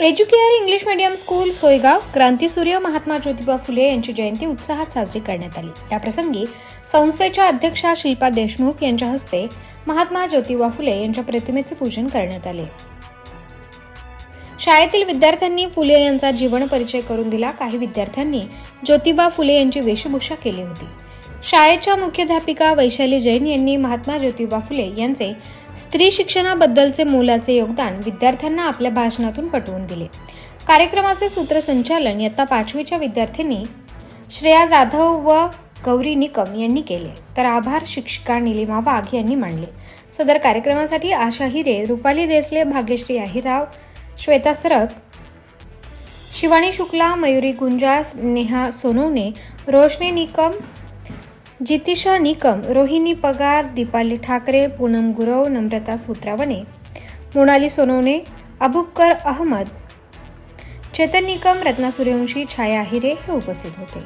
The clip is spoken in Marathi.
Educare English medium school Soygaon क्रांतीसूर्य महात्मा ज्योतिबा फुले यांची जयंती उत्साहात साजरी करण्यात आली. याप्रसंगी संस्थेच्या अध्यक्षा शिल्पा देशमुख यांच्या हस्ते महात्मा ज्योतिबा फुले यांच्या प्रतिमेचे पूजन करण्यात आले. शाळेतील विद्यार्थ्यांनी फुले यांचा जीवन परिचय करून दिला. काही विद्यार्थ्यांनी ज्योतिबा फुले यांची वेशभूषा केली होती. शाळेच्या मुख्याध्यापिका वैशाली जैन यांनी महात्मा ज्योतिबा फुले यांचे स्त्री शिक्षणाबद्दलचे मोलाचे योगदान विद्यार्थ्यांना आपल्या भाषणातून पटवून दिले. कार्यक्रमाचे सूत्रसंचालन इयत्ता पाचवीच्या विद्यार्थिनी श्रेया जाधव व गौरी निकम यांनी केले. तर आभार शिक्षिका निलिमा वाघ यांनी मांडले. सदर कार्यक्रमासाठी आशा हिरे रुपाली देसले भाग्यश्री अहिराव श्वेता सरक शिवानी शुक्ला मयुरी गुंजाळ नेहा सोनवणे रोशनी निकम जितिशा निकम रोहिणी पगार दीपाली ठाकरे पूनम गुरव नम्रता सूत्रावणे मृणाली सोनवणे अबुबकर अहमद चेतन निकम रत्ना सूर्यवंशी छाया हिरे हे उपस्थित होते.